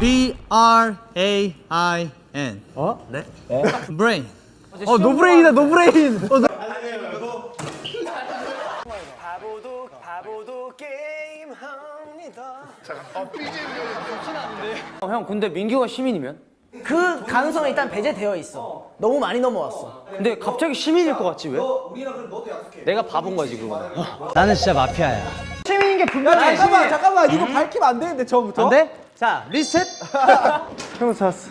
B R A I N. 어? 네. Brain. 어 노브레인이다 노브레인. 어, 노- 바보도 바보도 게임합니다 어, 형 근데 민규가 시민이면? 그 가능성은 일단 배제되어 있어. 너무 많이 넘어왔어. 근데 갑자기 시민일 것 같지 왜? 내가 바본 거지 그거. 나는 진짜 마피아야. 시민인 게 분명해. 잠깐만 잠깐만 이거 밝히면 안 되는데 처음부터 안 돼? 자, 리셋. 형 찾았어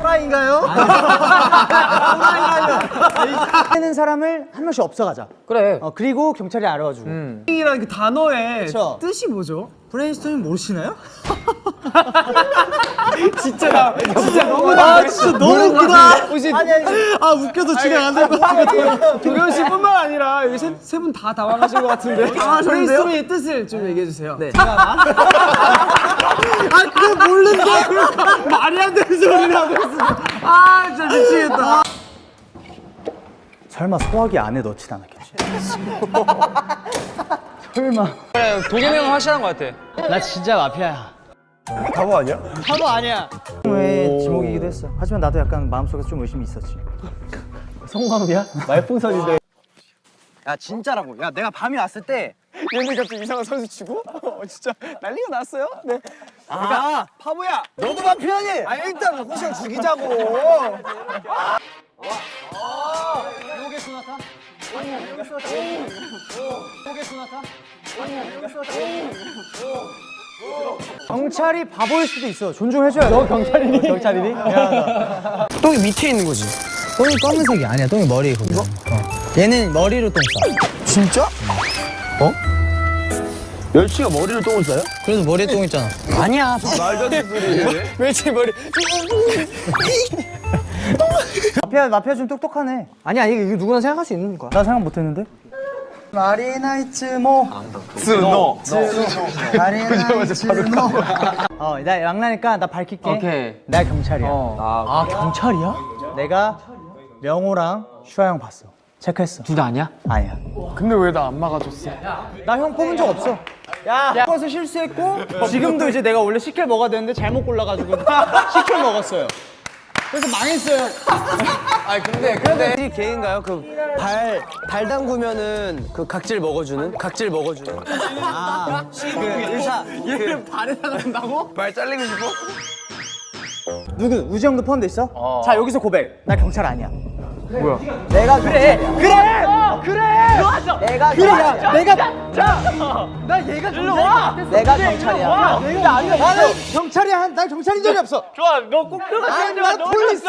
프라인가요? 하는 사람을 한 명씩 없어가자. 그래. 어, 그리고 경찰이 알아가지고. 이라는 그 단어의 그쵸. 뜻이 뭐죠? 브레인스토밍 모르시나요? 진짜 나 진짜 너무 아 진짜 너무 웃기다 혹시 아니 아니. 아 웃겨서 진행 안 될 것 같아 도겸 씨뿐만 아니라 여기 세분 다 당황하신 것 같은데. 브레인스토밍의 뜻을 좀 얘기해 주세요. 네 아 그거 모르는데 그러니까 말이 안 되는 소리를 하고 있어 아 진짜 미치겠다 설마 소화기 안에 넣진 않았겠지? 설마. 도겸이 형 확실한 것 같아. 나 진짜 마피아야. 바보 아니야? 바보 아니야. 왜 지목이기도 했어. 하지만 나도 약간 마음속에 좀 의심이 있었지. 성광이야? 말풍선인데 야 진짜라고. 야 내가 밤이 왔을 때 얘네 갑자기 이상한 선수 치고 어, 진짜 난리가 났어요 네 아, 바보야 너도 마피아니? 아 일단 호시형 죽이자고. 경찰이 바보일 수도 있어. 존중해줘야 돼. 너 경찰이니? 경찰이니? 똥이 밑에 있는 거지. 똥이 검은색이 아니야. 똥이 머리에 거기. 어. 얘는 머리로 똥 싸. 진짜? 멸치가 머리를 똥을 싸요? 그래서 머리에 똥 있잖아. 아니야. 왜제 머리? 마피아, 마피아 좀 똑똑하네. 아니야 이거, 이거 누구나 생각할 수 있는 거야. 나 생각 못 했는데? 마리나이츠 모. 스노 마리나이츠 모. 어, 나 양라니까 나 밝힐게. 오케이. 나 경찰이야. 아 경찰이야? 내가 명호랑 슈아 형 봤어. 체크했어. 둘 다 아니야? 아니야. 근데 왜 나 안 막아줬어? 나 형 뽑은 적 없어. 야, 버서 실수했고 지금도 이제 내가 원래 식혜 먹어야 되는데 잘못 골라가지고 식혜 먹었어요. 그래서 망했어요. 아 근데 근데 이 개인가요? 그 발 발 담그면은 그 각질 먹어주는 각질 먹어주는. 아, 그 의사. 얘를 발에다가 한다고? 발 잘리고 싶어? 누구? 우지 형도 포함돼 있어? 자 여기서 고백. 나 경찰 아니야. 뭐야? 내가 그래. 그래. 그래. 내가 그래. 내가 나 얘가 일로 와. 내가 경찰이야. 내가 아니야. 나는 경찰이야. 난 경찰인 적이 없어. 좋아 너 꼭 들어가 아, 나 폴리스.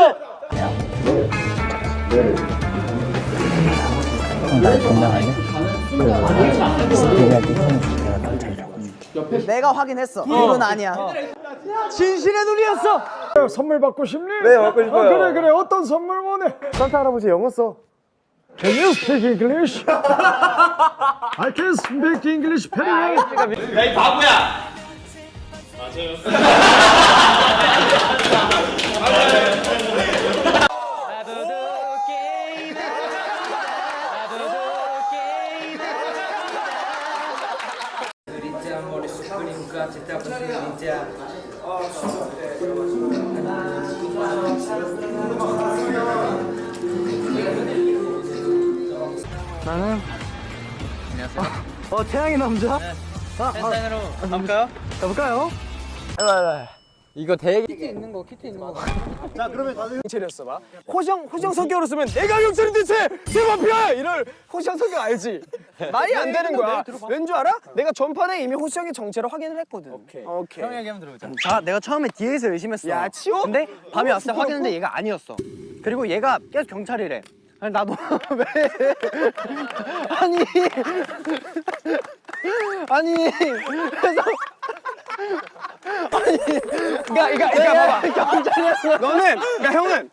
내가 확인했어. 이건 아니야. 진실의 눈이었어. 선물 받고 싶니? 네 받고 싶어요 그래 그래 어떤 선물 원해? 산타 할아버지 영어 써 Can you speak English? I can speak English very well 어 태양의 남자. 펜션으로 가볼까요? 가볼까요? 이거 대기 경찰이었어 봐 호정 호정 성격으로 쓰면 내가 경찰인데 쟤쟤 마피아 이럴 호정 성격 알지? 말이 안 되는 거야 왠 줄 알아? 내가 전판에 이미 호정의 정체를 확인을 했거든 오케이 오케이 형 얘기 한번 들어보자. 자 내가 처음에 뒤에서 의심했어. 야, 치워? 근데 밤이 왔을 때 확인했는데 얘가 아니었어. 그리고 얘가 계속 경찰이래. 아니 나도 왜? 아니 아니 그래서 그러니까 그러니까 그러니까 봐봐. 너는 그러니까 형은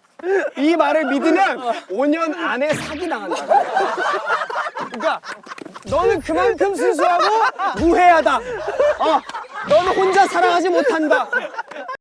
이 말을 믿으면 5년 안에 사기 당한다. 그러니까 너는 그만큼 순수하고 무해하다. 어, 너는 혼자 사랑하지 못한다.